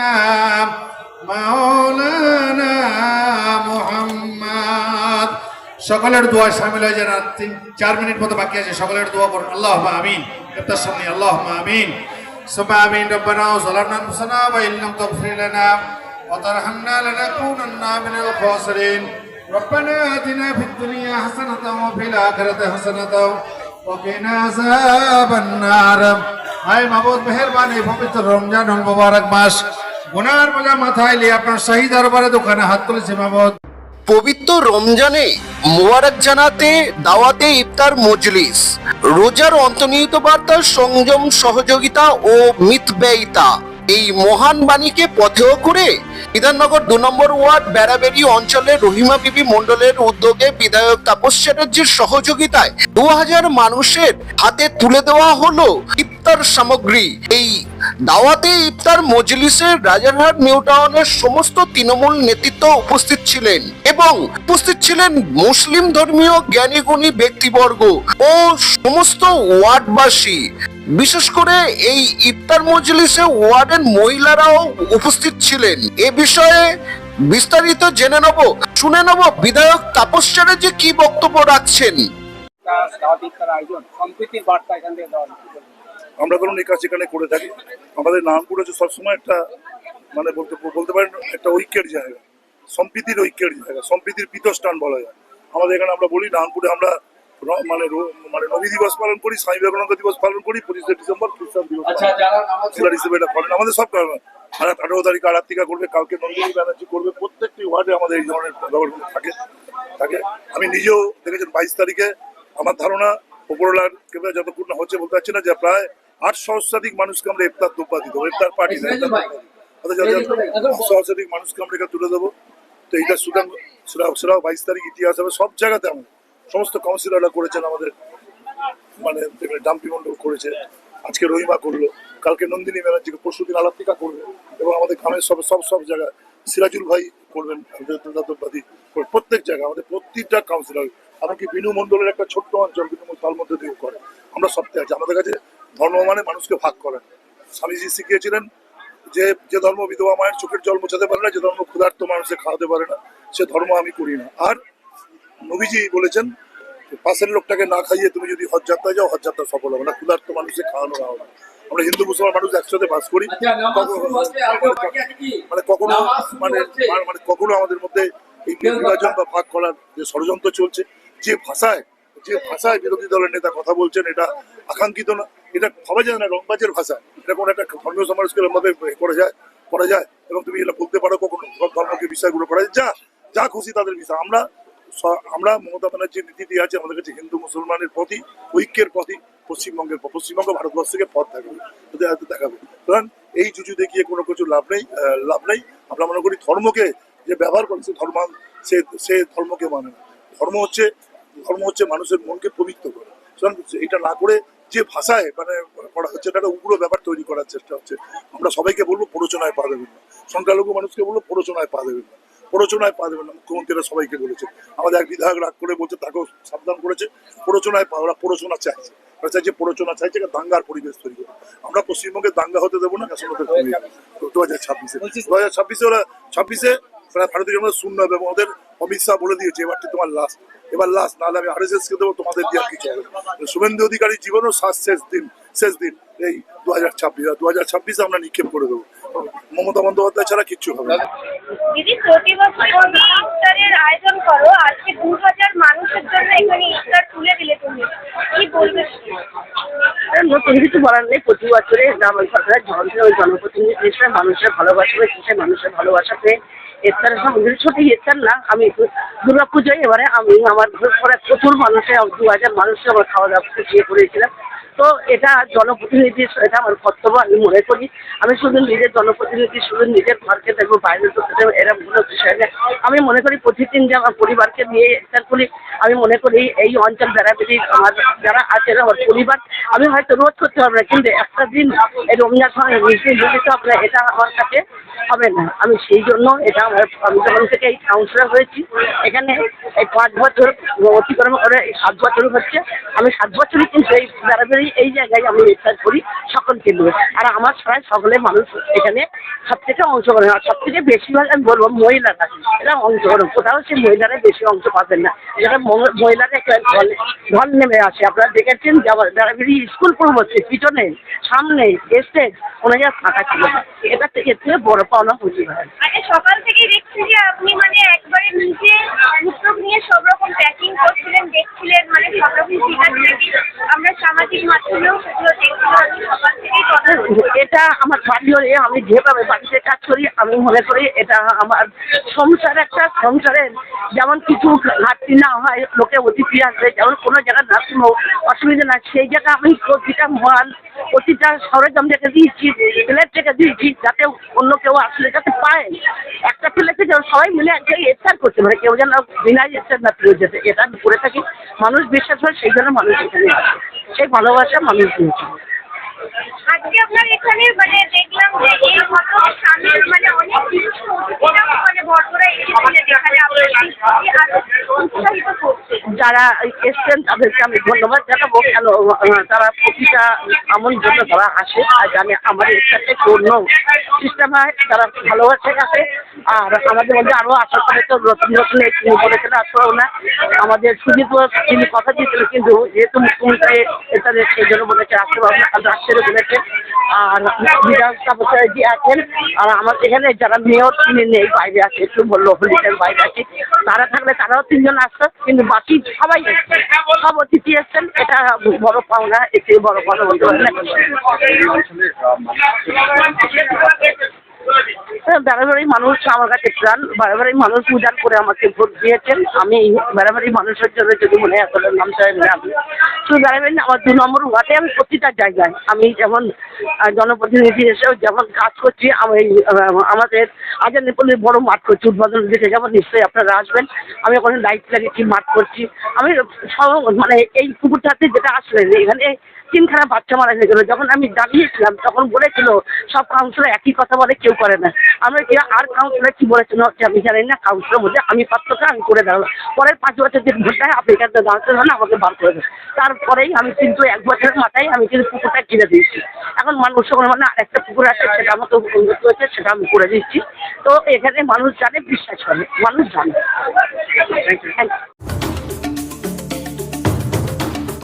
سيدنا مولانا محمد সকলের দোয়া শামিল হয়ে যান আর তিন চার মিনিট মতো বাকি আছে সকলের দোয়া করুন আল্লাহ আমিন ইফতার সামনে আল্লাহ আমিন ثم آمين ربنا وظلمنا أنفسنا وإن لم تغفر لنا وترحمنا لنكونن من الخاسرين ربنا آتنا في الدنيا حسنة وفي الآخرة حسنة وقنا عذاب النار হায় মাবুদ মেহেরবানি পবিত্র রমজানুল মুবারক মাস গুনার বোঝা মাথায় নিয়ে আপনার শাহী দরবারে দোকানে হাত তুলেছে মাবুদ পবিত্র রমজানে মোবারক জানাতে, দাওয়াতে ইফতার মজলিস। রোজার অন্তর্নিহিত বার্তা, সংযম, সহযোগিতা ও মিতব্যয়িতা। এই মহান বাণীকে পথেও করে বিধাননগর দু নম্বর ওয়ার্ড বেড়াবেড়ি অঞ্চলের রহিমা বিবি মণ্ডলের উদ্যোগে বিধায়ক তাপস চ্যাটার্জির সহযোগিতায় দু হাজার মানুষের হাতে তুলে দেওয়া হলো ইফতার সামগ্রী। এই দাওয়াতে ইফতার মজলিসের রাজারহাট, নিউ টাউনের সমস্ত তৃণমূল নেতৃত্ব উপস্থিত ছিলেন এবং উপস্থিত ছিলেন মুসলিম ধর্মীয় জ্ঞানীগুণী ব্যক্তিবর্গ ও সমস্ত ওয়ার্ডবাসী। বিশেষ করে এই ইফতার মজলিসে ওয়ার্ডের মহিলারাও উপস্থিত ছিলেন। এ বিষয়ে বিস্তারিত জেনে নেব, শুনে নেব বিধায়ক তাপস চ্যাটার্জি কি বক্তব্য রাখছেন। সম্প্রীতির বার্তা এখান থেকে দেওয়া। আমরা ধরুন এই কাজ এখানে করে থাকি। আমাদের নামপুর হচ্ছে সবসময় একটা মানে বলতে বলতে পারেন একটা ঐক্যের জায়গা। সম্প্রীতির ঐক্যের জায়গা সম্প্রীতির পীতস্থান বলা যায়। আমাদের এখানে আমরা বলি নানপুরে আমরা মানে মানে নবী দিবস পালন করি স্বামী বিবেকানন্দ দিবস পালন করি পঁচিশে ডিসেম্বর খ্রিস্টান দিবস জেলার হিসেবে এটা করেন আমাদের সব করেন আর আঠারো তারিখ আরাত্রিকা করবে কালকে নন্দিনী ব্যানার্জি করবে প্রত্যেকটি ওয়ার্ডে আমাদের এই ধরনের ব্যাপারগুলো থাকে। থাকে। আমি নিজেও দেখেছেন বাইশ তারিখে আমার ধারণা উপরওয়ালার কেবল যতক্ষণ হচ্ছে বলতে পারছি না যে প্রায় আট সহস্রাধিক মানুষকে আমরা ইফতার দোপা দিতে ইফতার পার্টি দিবো। আট সহস্রাধিক মানুষকে আমরা এটা তুলে দেবো। তো সেটা সেটাও বাইশ তারিখ ইতিহাস হবে সব জায়গাতে আমাদের সমস্ত কাউন্সিলররা করেছেন আমাদের মানে ডাম্পি মন্ডল করেছে। আজকে রহিমা করল কালকে নন্দিনী ব্যানার্জিকে পরশু দিন আলাপিকা করবে এবং আমাদের গ্রামের সব সব সব জায়গায় সিরাজুল ভাই করবেন দাদবাদী প্রত্যেক জায়গায় আমাদের প্রত্যেকটা কাউন্সিলর এমনকি বিনু মন্ডলের একটা ছোট্ট অঞ্চল বিনু তার মধ্যে দিয়ে করে। আমরা সপ্তাহে আছি। আমাদের কাছে ধর্ম মানে মানুষকে ভাগ করেন স্বামীজি শিখিয়েছিলেন যে যে ধর্ম বিধবা মায়ের চোখের জল মোছাতে পারে না যে ধর্ম ক্ষুধার্ত মানুষে খাওয়াতে পারে না সে ধর্ম আমি করি না। আর নবীজি বলেছেন পাশের লোকটাকে না খাইয়ে তুমি যদি হজ যাত্রায় যাও হজ যাত্রা সফল হবে না ক্ষুধার্ত মানুষকে খাওয়ানো না হবে। আমরা হিন্দু মুসলমান মানুষ একসাথে বাস করি। মানে কখনো মানে মানে কখনো আমাদের মধ্যে এই বিভাজন বা ভাগ করার যে ষড়যন্ত্র চলছে যে ভাষায় যে ভাষায় বিরোধী দলের নেতা কথা বলছেন এটা আকাঙ্ক্ষিত না। এটা ভাবা যায় না, রংবাজের ভাষা। এটা কোনো একটা ধর্মীয় সমাজকে এরকমভাবে করা যায় করা যায়, এবং তুমি এটা বলতে পারো, কখনো ধর্মকে বিষয়গুলো করা যায়। যা যা খুশি তাদের বিষয়। আমরা আমরা মমতা ব্যানার্জির নীতি দিয়ে আছে, আমাদের কাছে হিন্দু মুসলমানের প্রতি, ঐক্যের প্রতি, পশ্চিমবঙ্গের পশ্চিমবঙ্গ ভারতবর্ষকে পথ দেখাবে দেখাবে। সুতরাং এই জুজু দেখিয়ে কোনো কিছু লাভ নেই লাভ নেই। আমরা মনে করি ধর্মকে যে ব্যবহার করে, সে ধর্ম, সে সে ধর্মকে মানে ধর্ম হচ্ছে ধর্ম হচ্ছে মানুষের মনকে পবিত্র করে। এটা না করে যে ভাষায় মানে করা হচ্ছে এটা একটা উগ্র ব্যাপার তৈরি করার চেষ্টা হচ্ছে। আমরা সবাইকে বলব প্ররোচনায় পা দেবেন না। সংখ্যালঘু মানুষকে বলব প্ররোচনায় পা দেবেন না। প্ররোচনায় পা দেবেন না। মুখ্যমন্ত্রীরা সবাইকে বলেছে। আমাদের এক বিধায়ক রাগ করে বলছে তাকেও সাবধান করেছে। প্ররোচনায় পা ওরা প্ররোচনা চাইছে। ওরা চাইছে প্ররোচনা চাইছে একটা দাঙ্গার পরিবেশ তৈরি করে আমরা পশ্চিমবঙ্গে দাঙ্গা হতে দেবো না দু হাজার ছাব্বিশে দু হাজার ছাব্বিশে ওরা ছাব্বিশে ভারতীয় জনতা শূন্য হবে। এবং ওদের অমিত শাহ বলে দিয়েছে এবারটি তোমার লাস্ট এবার লাস্ট নাহলে আমি আর দেবো তোমাদের দিয়ে আর কিছু হবে শুভেন্দু অধিকারী জীবনও শেষ দিন শেষ দিন। এই দু হাজার ছাব্বিশ দু হাজার ছাব্বিশে আমরা নিক্ষেপ করে দেবো। মমতা বন্দ্যোপাধ্যায় ছাড়া কিচ্ছু হবে না। দিদি প্রতি বছর ইফতারের আয়োজন করো আজকে দু হাজার মানুষের জন্য এখানে ইফতার তুলে দিলে তুমি। কি বলবে? নতুন কিছু বলার নেই প্রতি বছরে গ্রাম সরকারের যন্ত্রে ওই জনপ্রতিনিধি হিসেবে মানুষের ভালোবাসা পেয়ে কিসে মানুষের ভালোবাসা পেয়ে ইফতারের সময় ছোট ইফতার না, আমি দুর্গা পুজোয় এবারে আমি আমার ঘরে প্রচুর মানুষে দু হাজার মানুষকে আমার খাওয়া দাওয়া ইয়ে করেছিলাম। তো এটা জনপ্রতিনিধি এটা আমার কর্তব্য, আমি মনে করি। আমি শুধু নিজের জনপ্রতিনিধি, শুধু নিজের ঘরকে দেখব বাইরে তো এরকম কোনো বিষয় নেই আমি মনে করি প্রতিদিন যে আমার পরিবারকে নিয়ে ইফতার করি আমি মনে করি এই অঞ্চল বেড়াবেড়ি আমার যারা আছেন, আমার পরিবার, আমি হয়তো রোধ করতে পারব না, কিন্তু একটা দিন এই সময় নিজে নিতে হবে না এটা আমার কাছে হবে না। আমি সেই জন্য এটা আমার, আমি যখন থেকে এই কাউন্সিলর হয়েছি, এখানে এই পাঁচ বছর অতিক্রম করে এই সাত বছর হচ্ছে, আমি সাত বছরই কিন্তু এই বেড়াবেড়ি এই জায়গায় আমি ইফতার করি সকল কিন্তু আর আমার সবাই সকলে মানুষ এখানে সব থেকে অংশগ্রহণ আর সব থেকে বেশিরভাগ আমি বলব মহিলারা, এরা অংশগ্রহণ কোথাও সে মহিলারা বেশি অংশ পাবেন না। যেটা মহ- মহিলারা ঢল নেমে আসে আপনারা দেখেছেন বেরিয়ে স্কুল পূর্ববর্তী পিছনে, সামনে স্টেজ জায়গায় ফাঁকা ছিল না। এটা থেকে এর থেকে বড় পাওনা বুঝি হয় মানে সকাল থেকেই দেখছি যে আপনি মানে একবারে নিজে উদ্যোগ নিয়ে সব রকম প্যাকিং করছিলেন দেখছিলেন মানে সব রকম আমরা সামাজিক মাধ্যমেও সেগুলো দেখছিলাম সকাল থেকেই কথা এটা আমার বাড়ি হলে আমি যেভাবে বাড়িতে কাজ করি আমি মনে করি এটা আমার সংসার একটা সংসারের যেমন কিছু ঘাটতি না হয় লোকে অতিথি আসবে যেমন কোনো জায়গায় নার্সিং হোক অসুবিধা না সেই জায়গায় আমি প্রতিটা মাল প্রতিটা সরঞ্জাম রেখে দিয়েছি প্লেট রেখে দিয়েছি যাতে অন্য কেউ আসলে যাতে পায়। একটা ছেলেকে যেন সবাই মিলে এক জায়গায় ইফতার করতে পারে কেউ যেন বিনা ইফতার না পেয়ে যেতে। এটা করে থাকি। মানুষ বিশ্বাস হয় সেই জন্য মানুষ এখানে আসে। সেই ভালোবাসা মানুষ দিয়েছে। আজকে আপনার এখানে মানে দেখলাম যে এই সামনে মানে অনেক যারা এসছেন তাদেরকে আমি ধন্যবাদ জানাব। কেন তারা প্রতিটা আমন জন্য তারা আসে, আর জানে আমাদের সাথে পূর্ণ সিস্টেম হয়, তারা ভালোবাসে আছে আর আমাদের মধ্যে আরও আশা করে তো নতুন নতুন তিনি বলেছেন আসলেও না। আমাদের সুজিত তিনি কথা দিয়েছিলেন কিন্তু যেহেতু মুখ্যমন্ত্রী তাদের সেই জন্য বলেছে আসতে পারবে না। কারণ রাষ্ট্রের বলেছে আর বিধানসভা যে আছেন আর আমাদের এখানে যারা মেয়র, তিনি নেই, বাইরে আছে, একটু বলল হলিডের বাইরে আছে। তারা থাকলে তারাও তিনজন আসতো, কিন্তু বাকি সবাই সব অতিথি এসছেন, এটা বড় পাওনা এতে বড় কথা বলতে পারি না বারবারই মানুষ আমার কাছে প্রাণ বারবারই মানুষ উজান করে আমাকে ভোট দিয়েছেন। আমি বারবারই মানুষের জন্য যদি মনে হয় আসলে নাম চাই আমি শুধু বারবারই না, আমার দু নম্বর ওয়ার্ডে আমি প্রতিটা জায়গায় আমি যেমন জনপ্রতিনিধি হিসেবে যেমন কাজ করছি আমি আমাদের আজানিপল্লির বড় মাঠ করছি উদ্বোধন দিতে যেমন নিশ্চয়ই আপনারা আসবেন। আমি ওখানে লাইট লাগিয়েছি মাঠ করছি। আমি সব মানে এই পুকুরটাতে যেটা আসলেন এখানে তিনখানা বাচ্চা মারা গেছিল যখন আমি দাঁড়িয়েছিলাম তখন বলেছিল সব কাউন্সিলর একই কথা বলে কেউ করে না। আমি আর কাউন্সিলর কি বলেছিল হচ্ছে আমি জানি না কাউন্সিলর বলছে, আমি পাত্রটা আমি করে দাঁড়াবো পরের পাঁচ বছর যে ভোটটায় আপনি এখানে দাঁড়াতে না আমাকে বার করে দেন। তারপরেই আমি কিন্তু এক বছরের মাথায় আমি কিন্তু পুকুরটা কিনে দিয়েছি। এখন মানুষ মানে আরেকটা পুকুর আছে সেটা আমাকে উন্নত হয়েছে, সেটা আমি করে দিচ্ছি তো এখানে মানুষ জানে, বিশ্বাস করে। মানুষ জানে। Thank you